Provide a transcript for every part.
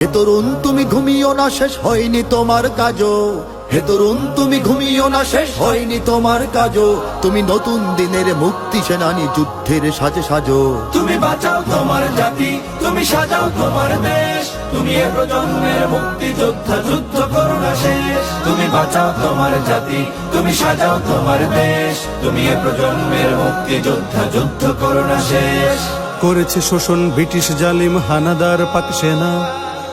হে তরুণ তুমি ঘুমিও না শেষ হয়নি তোমার কাজও। হে তরুণ তুমি ঘুমিও না শেষ হয়নি তোমার কাজও। তুমি নতুন দিনের মুক্তি সেনানি যুদ্ধের সাজে সাজো। তুমি বাঁচাও তোমার জাতি তুমি সাজাও তোমার দেশ। তুমি এ প্রজন্মের মুক্তি যোদ্ধা যুদ্ধ করো না শেষ। তুমি বাঁচাও তোমার জাতি তুমি সাজাও তোমার দেশ। তুমি এ প্রজন্মের মুক্তি যোদ্ধা যুদ্ধ করো না শেষ। করেছে শোষণ ব্রিটিশ জালিম হানাদার পাক সেনা।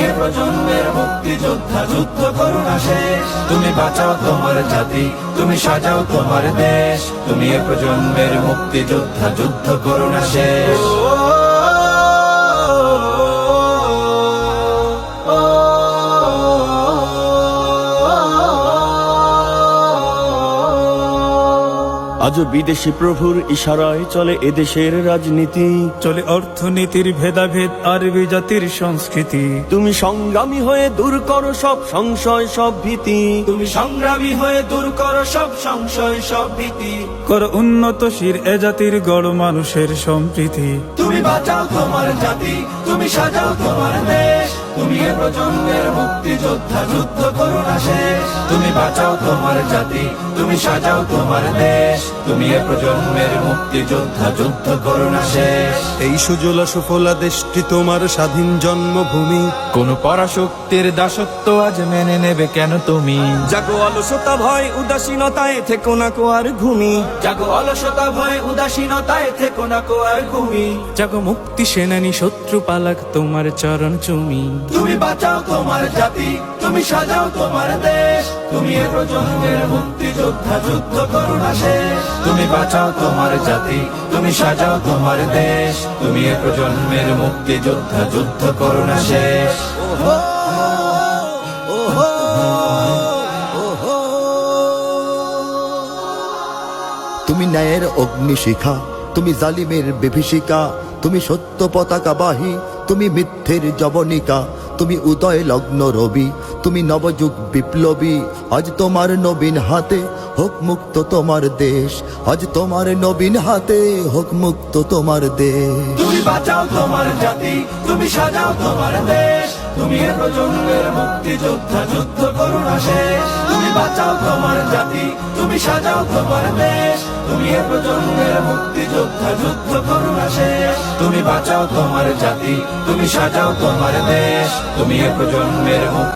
তুমি প্রজন্মের মুক্তি যোদ্ধা যুদ্ধ করুণা শেষ। তুমি বাঁচাও তোমার জাতি, তুমি সাজাও তোমার দেশ। তুমি এ প্রজন্মের মুক্তি যোদ্ধা যুদ্ধ করুণা শেষ। আজও বিদেশি প্রভুর ইশারায় চলে এদেশের রাজনীতি। চলে অর্থনীতির ভেদাভেদ আরবি জাতির সংস্কৃতি। তুমি সংগ্রামী হয়ে দূর করো সব সংশয় সব ভীতি। তুমি সংগ্রামী হয়ে দূর করো সব সংশয় সব ভীতি। কর উন্নতশীল এ জাতির গড় মানুষের সম্প্রীতি। তুমি বাঁচাও তোমার জাতি তুমি সাজাও তোমার দেশ। তুমি এ প্রজন্মের মুক্তি যোদ্ধা যুদ্ধ করো না শেষ। তুমি বাঁচাও তোমার জাতি তুমি সাজাও তোমার দেশ তুমি এ প্রজন্মের মুক্তি যোদ্ধা যুদ্ধ করো না শেষ। এই সুজলা সুফলা দেশটি তোমার স্বাধীন জন্মভূমি। কোন পরাশক্তির দাসত্ব আজ মেনে নেবে কেন তুমি? জাগো অলসতা ভয় উদাসীনতায় থেকো না কো আর ঘুমি। জাগো অলসতা ভয় উদাসীনতায় থেকো না কো আর ঘুমি। জাগো মুক্তি সেনানি শত্রু পালাক তোমার চরণ চুমি। তুমি বাঁচাও তোমার জাতি তুমি সাজাও তোমার দেশ তুমি এ প্রজন্মের মুক্তি যোদ্ধা যুদ্ধ করো না শেষ। তুমি বাঁচাও তোমার জাতি, তুমি সাজাও তোমার দেশ। তুমি এ প্রজন্মের মুক্তি যোদ্ধা যুদ্ধ করো না শেষ। তুমি ন্যায়ের অগ্নিশিখা, তুমি জালিমের বিভীষিকা, তুমি সত্য পতাকা বাহী, তুমি মিথ্যের জবনিকা তুমি উদয় লগ্ন রবি, তুমি নবযুগ বিপ্লবী। আজ তোমার নবীন হাতে হোক মুক্ত তোমার দেশ, আজ তোমার নবীন হাতে হোক মুক্ত তোমার দেশ। তুমি বাঁচাও তোমার জাতি, তুমি সাজাও তোমার দেশ, তুমি প্রজন্মের মুক্তি যোদ্ধা যুদ্ধ করো না শেষ। তুমি বাঁচাও তোমার জাতি, তুমি সাজাও তোমার দেশ, তুমি প্রজন্মের মুক্তি যোদ্ধা যুদ্ধ করো না শেষ। তুমি বাঁচাও তোমার জাতি তুমি সাজাও তোমার দেশ তুমি এ প্রজন্মের মুক্তি